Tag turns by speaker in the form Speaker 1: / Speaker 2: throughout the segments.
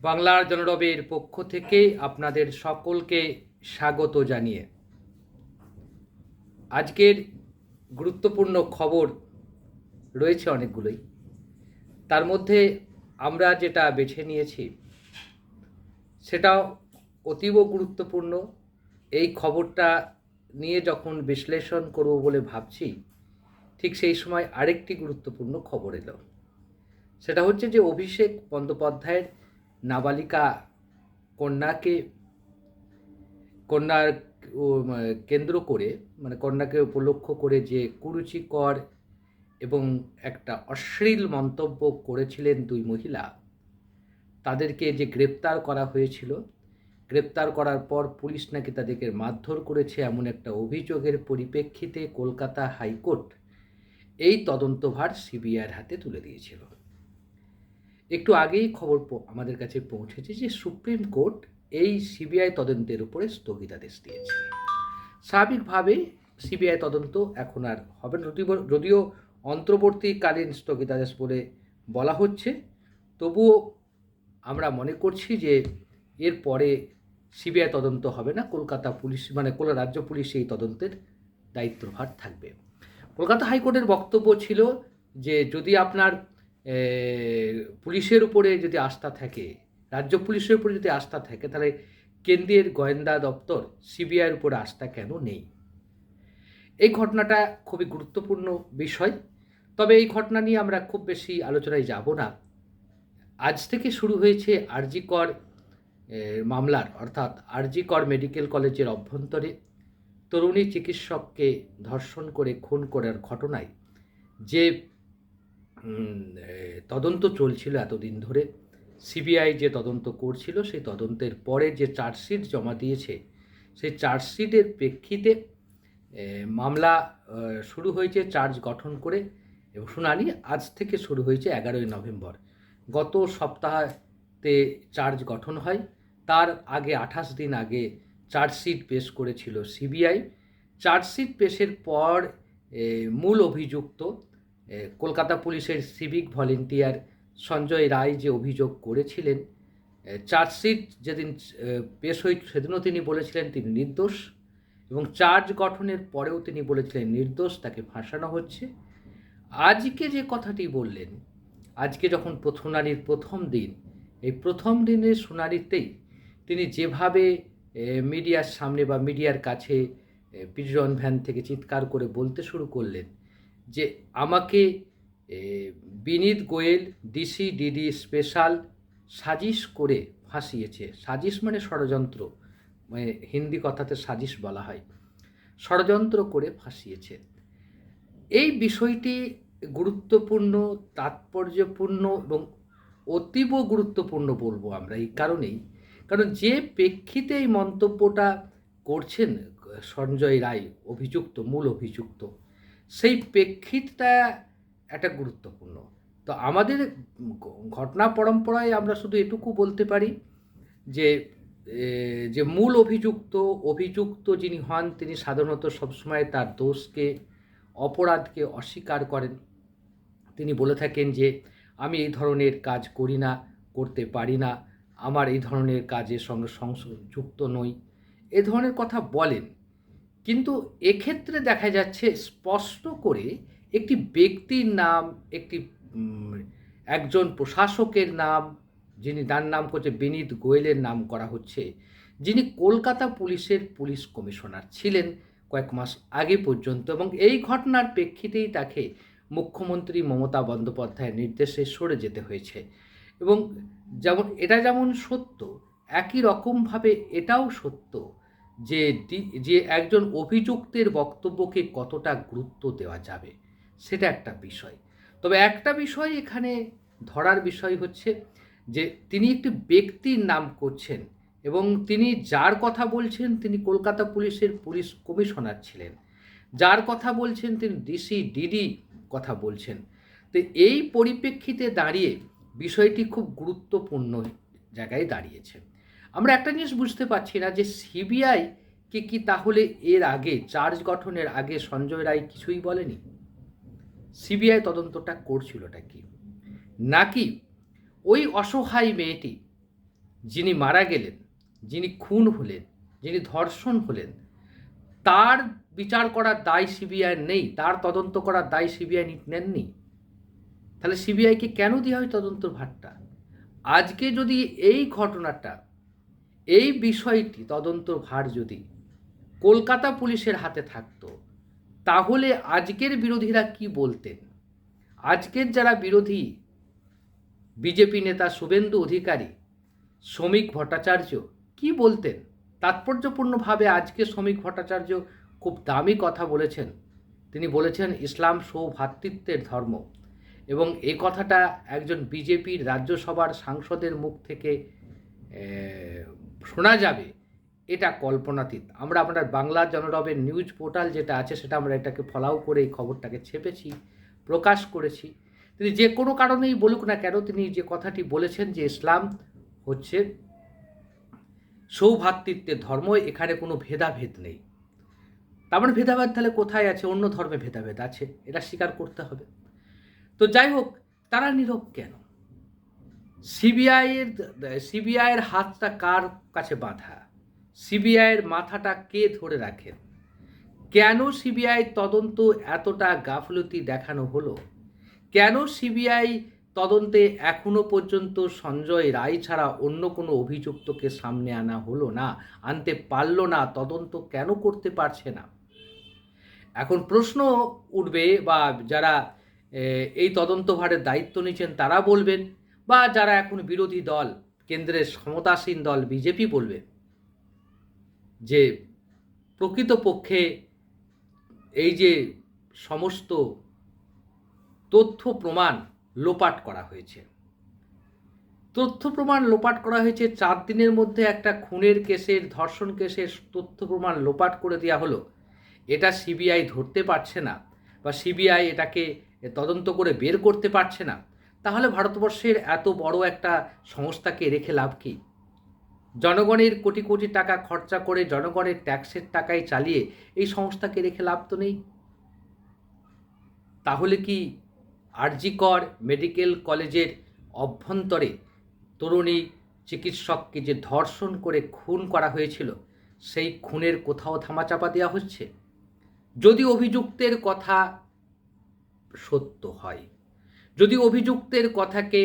Speaker 1: বাংলার জনরবের পক্ষ থেকে আপনাদের সকলকে স্বাগত জানিয়ে। আজকের গুরুত্বপূর্ণ খবর রয়েছে অনেকগুলোই। তার মধ্যে আমরা যেটা বেছে নিয়েছি, সেটাও অতীব গুরুত্বপূর্ণ। এই খবরটা নিয়ে যখন বিশ্লেষণ করব বলে ভাবছি, ঠিক সেই সময় আরেকটি গুরুত্বপূর্ণ খবর এলো। সেটা হচ্ছে যে অভিষেক বন্দ্যোপাধ্যায়ের নাবালিকা কন্যাকে, কন্যার কেন্দ্র করে মানে কন্যাকে উপলক্ষ করে যে কুরুচিকর এবং একটা অশ্লীল মন্তব্য করেছিলেন দুই মহিলা, তাদেরকে যে গ্রেপ্তার করা হয়েছিল, গ্রেপ্তার করার পর পুলিশ নাকি তাদেরকে মারধর করেছে এমন একটা অভিযোগের পরিপ্রেক্ষিতে কলকাতা হাইকোর্ট এই তদন্তভার সিবিআইয়ের হাতে তুলে দিয়েছিল। একটু আগেই খবর আমাদের কাছে পৌঁছেছে যে সুপ্রিম কোর্ট এই সিবিআই তদন্তের উপরে স্থগিতাদেশ দিয়েছে। স্বাভাবিকভাবে সিবিআই তদন্ত এখন আর হবে না যদিও অন্তর্বর্তীকালীন স্থগিতাদেশ বলে বলা হচ্ছে, তবুও আমরা মনে করছি যে এর পরে সিবিআই তদন্ত হবে না, কলকাতা পুলিশ মানে কলকাতা রাজ্য পুলিশ এই তদন্তের দায়িত্বভার থাকবে। কলকাতা হাইকোর্টের বক্তব্য ছিল যে যদি আপনার পুলিশের উপরে যদি আস্থা থাকে, রাজ্য পুলিশের উপরে যদি আস্থা থাকে, তাহলে কেন্দ্রের গোয়েন্দা দপ্তর সিবিআইয়ের উপরে আস্থা কেন নেই? এই ঘটনাটা খুবই গুরুত্বপূর্ণ বিষয়। তবে এই ঘটনা নিয়ে আমরা খুব বেশি আলোচনায় যাব না। আজ থেকে শুরু হয়েছে আরজিকর মামলার, অর্থাৎ আরজিকর মেডিকেল কলেজের অভ্যন্তরে। তরুণী চিকিৎসককে ধর্ষণ করে, খুন করার ঘটনায় যে তদন্ত চলছিল এতদিন ধরে। সিবিআই যে তদন্ত করছিল, সেই তদন্তের পরে যে চার্জশিট জমা দিয়েছে, সেই চার্জশিটের প্রেক্ষিতে মামলা শুরু হয়েছে চার্জ গঠন করে, এবং শুনানি আজ থেকে শুরু হয়েছে এগারোই নভেম্বর। গত সপ্তাহতে চার্জ গঠন হয়। তার আগে আঠাশ দিন আগে চার্জশিট পেশ করেছিল সিবিআই। চার্জশিট পেশের পর মূল অভিযুক্ত কলকাতা পুলিশের সিভিক ভলেন্টিয়ার সঞ্জয় রায় যে অভিযোগ করেছিলেন চার্জশিট যেদিন পেশ হয়ে সেদিনও তিনি বলেছিলেন তিনি নির্দোষ এবং চার্জ গঠনের পরেও তিনি বলেছিলেন নির্দোষ, তাকে ফাঁসানো হচ্ছে। আজকে যে কথাটি বললেন, আজকে যখন শুনানির প্রথম দিন, এই প্রথম দিনের শুনানিতেই তিনি যেভাবে মিডিয়ার সামনে বা মিডিয়ার কাছে পিজন ভ্যান থেকে চিৎকার করে বলতে শুরু করলেন যে আমাকে Vineet Goel, DC, DD special সাজিশ করে ফাঁসিয়েছে। সাজিশ মানে ষড়যন্ত্র। মানে হিন্দি কথাতে সাজিশ বলা হয়। ষড়যন্ত্র করে ফাঁসিয়েছে। এই বিষয়টি গুরুত্বপূর্ণ, তাৎপর্যপূর্ণ এবং অতীব গুরুত্বপূর্ণ বলব আমরা এই কারণেই। কারণ যে প্রেক্ষিতে এই মন্তব্যটা করছেন সঞ্জয় রায়, অভিযুক্ত, মূল অভিযুক্ত সেই প্রেক্ষিতটা একটা গুরুত্বপূর্ণ। তো আমাদের ঘটনা পরম্পরায় আমরা শুধু এটুকু বলতে পারি যে যে মূল অভিযুক্ত অভিযুক্ত যিনি হন, তিনি সাধারণত সবসময় তার দোষকে, অপরাধকে অস্বীকার করেন। তিনি বলে থাকেন যে, আমি এই ধরনের কাজ করি না, করতে পারি না। আমার এই ধরনের কাজের সঙ্গে সংস- যুক্ত নই। এ ধরনের কথা বলেন। কিন্তু এক্ষেত্রে দেখা যাচ্ছে স্পষ্ট করে একটি ব্যক্তির নাম, একটি একজন প্রশাসকের নাম, যিনি তার নাম করছে বিনীত গোয়েলের নাম করা হচ্ছে, যিনি কলকাতা পুলিশের পুলিশ কমিশনার ছিলেন কয়েক মাস আগে পর্যন্ত এবং এই ঘটনার প্রেক্ষিতেই তাকে মুখ্যমন্ত্রী মমতা বন্দ্যোপাধ্যায়ের নির্দেশে সরে যেতে হয়েছে। এবং যেমন, এটা যেমন সত্য, একই রকমভাবে এটাও সত্য যে যে একজন অভিযুক্তের বক্তব্যকে কতটা গুরুত্ব দেওয়া যাবে, সেটা একটা বিষয়। তবে একটা বিষয় এখানে ধরার বিষয় হচ্ছে যে, তিনি একটি ব্যক্তির নাম করছেন এবং তিনি যার কথা বলছেন তিনি কলকাতা পুলিশের পুলিশ কমিশনার ছিলেন। যার কথা বলছেন তিনি ডিসি, ডিডি কথা বলছেন। তো এই পরিপ্রেক্ষিতে দাঁড়িয়ে বিষয়টি খুব গুরুত্বপূর্ণ জায়গায় দাঁড়িয়েছে। আমরা একটা জিনিস বুঝতে পারছি না যে সিবিআই কে কি তাহলে এর আগে, চার্জ গঠনের আগে সঞ্জয় রায় কিছুই বলেনি? সিবিআই তদন্তটা করছিলটা কি? নাকি ওই অসহায় মেয়েটি, যিনি মারা গেলেন, যিনি খুন হলেন, যিনি ধর্ষণ হলেন, তার বিচার করার দায় সিবিআই নেই, তার তদন্ত করার দায় সিবিআই নেননি? তাহলে সিবিআইকে কেন দেওয়া হয় তদন্তর ভারটা? আজকে যদি এই ঘটনাটা এই বিষয়টি তদন্তর ভার যদি কলকাতা পুলিশের হাতে থাকতো, তাহলে আজকের বিরোধীরা কি বলতেন? আজকের যারা বিরোধী, বিজেপি নেতা শুভেন্দু অধিকারী, শ্রমিক ভট্টাচার্য, কি বলতেন? তাৎপর্যপূর্ণভাবে আজকে শ্রমিক ভট্টাচার্য খুব দামি কথা বলেছেন। তিনি বলেছেন, ইসলাম সৌভ্রাতৃত্বের ধর্ম। এবং এই কথাটা একজন বিজেপির রাজ্যসভার সাংসদের মুখ থেকে শোনা যাবে, এটা কল্পনাতীত। আমরা আপনার বাংলা জনরবের নিউজ পোর্টাল যেটা আছে, সেটা আমরা এটাকে ফলাও করে এই খবরটাকে ছেপেছি, প্রকাশ করেছি। তিনি যে কোনো কারণেই বলুক না কেন, তিনি যে কথাটি বলেছেন যে ইসলাম হচ্ছে সৌভ্রাতৃত্বের ধর্ম, এখানে কোনো ভেদাভেদ নেই। তার মানে ভেদাভেদ তাহলে কোথায় আছে? অন্য ধর্মে ভেদাভেদ আছে। এটা স্বীকার করতে হবে। তো যাই হোক, তারা নীরব কেন? সিবিআইয়ের সিবিআইয়ের হাতটা কার কাছে বাঁধা? সিবিআইয়ের মাথাটা কে ধরে রাখেন কেন সিবিআই তদন্ত এতটা গাফলতি দেখানো হলো? কেন সিবিআই তদন্তে এখনও পর্যন্ত সঞ্জয় রায় ছাড়া অন্য কোনো অভিযুক্তকে সামনে আনা হলো না, আনতে পারল না, তদন্ত কেন করতে পারছে না? এখন প্রশ্ন উঠবে বা যারা এই তদন্তভারের দায়িত্ব নিচ্ছেন তারা বলবেন বা যারা এখন বিরোধী দল, কেন্দ্রের ক্ষমতাসীন দল, বিজেপি বলবে যে প্রকৃতপক্ষে এই যে সমস্ত তথ্য প্রমাণ লোপাট করা হয়েছে। তথ্য প্রমাণ লোপাট করা হয়েছে, চার দিনের মধ্যে একটা খুনের কেসের, ধর্ষণ কেসের তথ্য প্রমাণ লোপাট করে দেওয়া হলো। এটা সিবিআই ধরতে পারছে না বা সিবিআই এটাকে তদন্ত করে বের করতে পারছে না। তাহলে ভারতবর্ষের এত বড় একটা সংস্থাকে রেখে লাভ কি? জনগণের কোটি কোটি টাকা খরচা করে জনগণের ট্যাক্সের টাকায় চালিয়ে এই সংস্থাকে রেখে লাভ তো নেই। তাহলে কি আরজিকর মেডিকেল কলেজের অভ্যন্তরে তরুণী চিকিৎসককে যে ধর্ষণ করে খুন করা হয়েছিল, সেই খুনের কোথাও ধামাচাপা দেওয়া হচ্ছে? যদি অভিযুক্তের কথা সত্য হয় যদি অভিযুক্তের কথাকে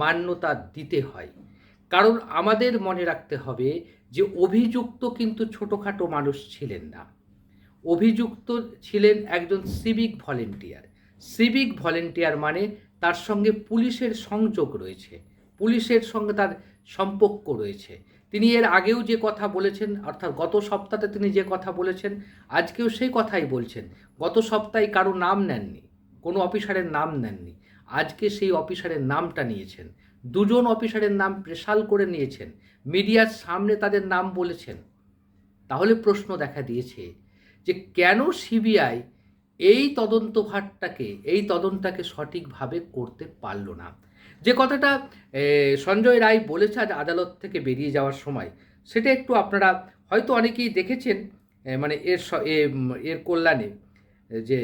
Speaker 1: মান্যতা দিতে হয়, কারণ আমাদের মনে রাখতে হবে যে অভিযুক্ত কিন্তু ছোটোখাটো মানুষ ছিলেন না। অভিযুক্ত ছিলেন একজন সিভিক ভলেন্টিয়ার সিভিক ভলেন্টিয়ার মানে তার সঙ্গে পুলিশের সংযোগ রয়েছে। পুলিশের সঙ্গে তার সম্পর্ক রয়েছে। তিনি এর আগেও যে কথা বলেছেন, অর্থাৎ গত সপ্তাহে তিনি যে কথা বলেছেন, আজকেও সেই কথাই বলছেন। গত সপ্তাহে কারও নাম নেননি, কোনো অফিসারের নাম নেননি। আজকে সেই অফিসারের নামটা নিয়েছেন। দুজন অফিসারের নাম প্রেশাল করে নিয়েছেন। মিডিয়ার সামনে তাদের নাম বলেছেন। তাহলে প্রশ্ন দেখা দিয়েছে যে কেন সিবিআই এই তদন্তভারটাকে, এই তদন্তটাকে সঠিকভাবে করতে পারল না? যে কথাটা সঞ্জয় রায় বলেছে আজ আদালত থেকে বেরিয়ে যাওয়ার সময়, সেটা একটু আপনারা হয়তো অনেকেই দেখেছেন মানে এর এর কল্যাণে, যে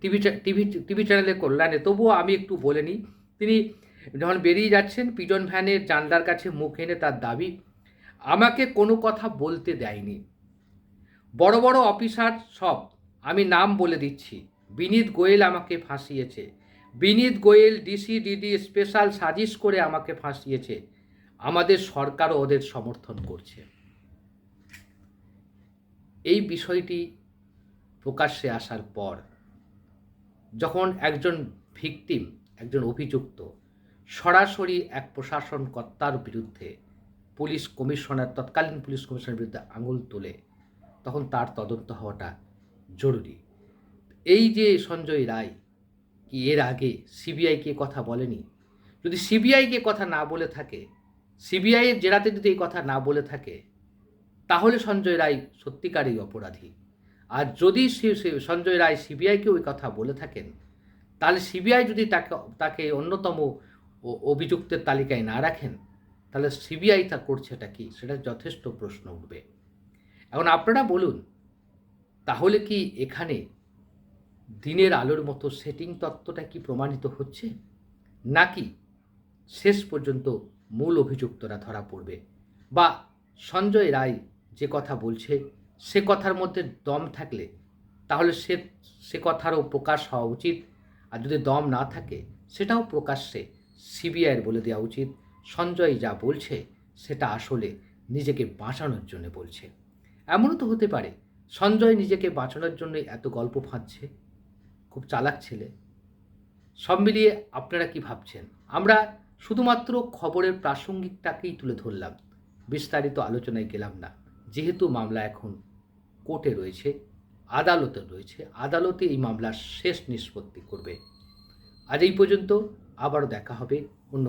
Speaker 1: টিভি টিভি টিভি চ্যানেলের কল্যাণে। তবুও আমি একটু বলে নিই, তিনি যখন বেরিয়ে যাচ্ছেন, পিজন ভ্যানের জানলার কাছে মুখ এনে তার দাবি, আমাকে কোনো কথা বলতে দেয়নি। বড় বড় অফিসার সব, আমি নাম বলে দিচ্ছি। বিনীত গোয়েল আমাকে ফাঁসিয়েছে। Vineet Goel DC, DD special সাজিশ করে আমাকে ফাঁসিয়েছে। আমাদের সরকারও ওদের সমর্থন করছে। এই বিষয়টি প্রকাশ্যে আসার পর যখন একজন ভিকটিম, একজন অভিযুক্ত সরাসরি এক প্রশাসন কর্তার বিরুদ্ধে পুলিশ কমিশনার, তৎকালীন পুলিশ কমিশনের বিরুদ্ধে আঙুল তোলে, তখন তার তদন্ত হওয়াটা জরুরি। এই যে সঞ্জয় রায়, কি এর আগে সিবিআইকে কথা বলেনি? যদি সিবিআইকে কথা না বলে থাকে, সিবিআইয়ের জেরাতে যদি এই কথা না বলে থাকে, তাহলে সঞ্জয় রায় সত্যিকারই অপরাধী। আর যদি সঞ্জয় রায় সিবিআইকে ওই কথা বলে থাকেন, তাহলে সিবিআই যদি তাকে তাকে অন্যতম অভিযুক্তের তালিকায় না রাখেন, তাহলে সিবিআই তা করছে করছেটা কি? সেটা যথেষ্ট প্রশ্ন উঠবে। এখন আপনারা বলুন, তাহলে কি এখানে দিনের আলোর মতো সেটিং তত্ত্বটা কি প্রমাণিত হচ্ছে? নাকি শেষ পর্যন্ত মূল অভিযুক্তরা ধরা পড়বে? বা সঞ্জয় রায় যে কথা বলছে সে কথার মধ্যে দম থাকলে তাহলে সে সে কথারও প্রকাশ হওয়া উচিত। আর যদি দম না থাকে, সেটাও প্রকাশ্যে সিবিআইয়ের বলে দেওয়া উচিত। সঞ্জয় যা বলছে, সেটা আসলে নিজেকে বাঁচানোর জন্য বলছে। এমনও তো হতে পারে, সঞ্জয় নিজেকে বাঁচানোর জন্য এত গল্প ফাঁদছে। খুব চালাক ছেলে। সব মিলিয়ে আপনারা কি ভাবছেন? আমরা শুধুমাত্র খবরের প্রাসঙ্গিকটাকেই তুলে ধরলাম। বিস্তারিত আলোচনায় গেলাম না। যেহেতু মামলা এখন কোর্টে রয়েছে, আদালতে রয়েছে, আদালতে এই মামলার শেষ নিষ্পত্তি করবে। আজ এই পর্যন্ত, আবারও দেখা হবে অন্য